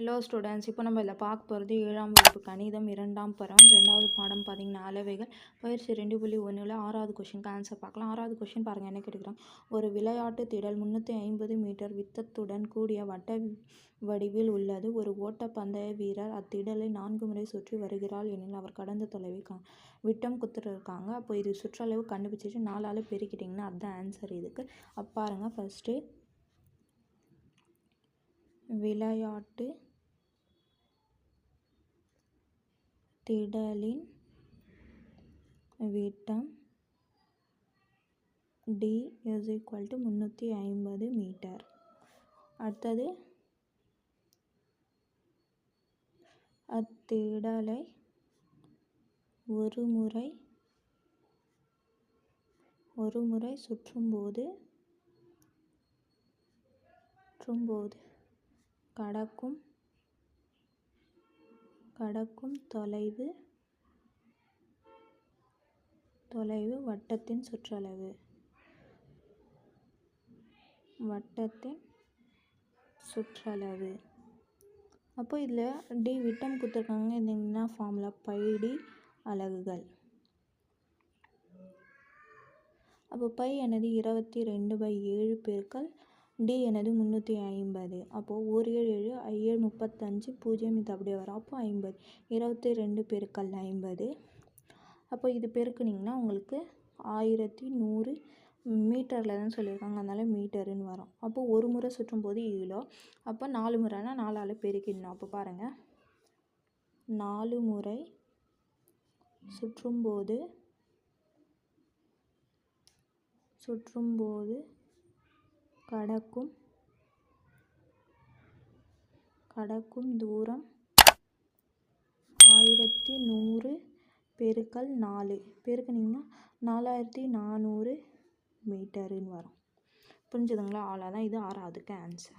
Hello students இப்போ நம்ம இதில் பார்க்க போகிறது ஏழாம் வகுப்பு கணிதம் இரண்டாம் பரம் ரெண்டாவது பாடம் பார்த்தீங்கன்னா அளவைகள் பயிற்சி ரெண்டு புள்ளி ஒன்றில் ஆறாவது கொஷினுக்கு ஆன்சர் பார்க்கலாம். ஆறாவது கொஷின் பாருங்கள் என்ன கேட்டுக்கிறாங்க ஒரு விளையாட்டு திடல் முந்நூற்றி ஐம்பது மீட்டர் வித்தத்துடன் கூடிய வட்ட வடிவில் உள்ளது. ஒரு ஓட்டப்பந்தய வீரர் அத்திடலை நான்கு முறை சுற்றி வருகிறார் எனில் அவர் கடந்த தொலைவை கா விட்டம் கொடுத்துருக்காங்க அப்போ இது சுற்றளவு கண்டுபிடிச்சிட்டு நாலால் பெருக்கிட்டிங்கன்னா அதுதான் ஆன்சர் இதுக்கு. அப்போ பாருங்கள் ஃபஸ்ட்டு விளையாட்டு திடலின் விட்டம் டி இஸ் ஈக்குவல் டு முந்நூற்றி ஐம்பது மீட்டர். அடுத்தது அத்திடலை ஒரு முறை ஒரு முறை சுற்றும்போது சுற்றும்போது கடக்கும் கடக்கும் தொலைவு தொலைவு வட்டத்தின் சுற்றளவு. வட்டத்தின் சுற்றளவு. அப்போ இதில் டி விட்டம் கொடுத்துருக்காங்க. இது என்ன ஃபார்முலா பைடி அலகுகள். அப்போ பை எனது இருபத்தி ரெண்டு பை ஏழு பெருக்கள் டி எனது முந்நூற்றி ஐம்பது. அப்போது ஒரு ஏழு ஏழு ஏழு முப்பத்தஞ்சு பூஜ்ஜியம் இது அப்படியே வரும். அப்போ ஐம்பது. இருபத்தி ரெண்டு பெருக்கல் ஐம்பது. அப்போ இது பெருக்குனிங்கன்னா உங்களுக்கு ஆயிரத்தி நூறு மீட்டரில் தான் சொல்லியிருக்காங்க. அதனால் மீட்டருன்னு வரும். அப்போது ஒரு முறை சுற்றும் போது இவ்வளோ அப்போ நாலு முறைனா நாலால் பெருக்கிடணும். அப்போ பாருங்கள் நாலு முறை சுற்றும்போது சுற்றும்போது கடக்கும் கடக்கும் தூரம் ஆயிரத்தி நூறு பெருக்கல் நாலு. பெருக்குனிங்கன்னா நாலாயிரத்தி நானூறு மீட்டருன்னு வரும். புரிஞ்சுதுங்களா? அவ்வளோதான். இது ஆறாவதுக்கு ஆன்சர்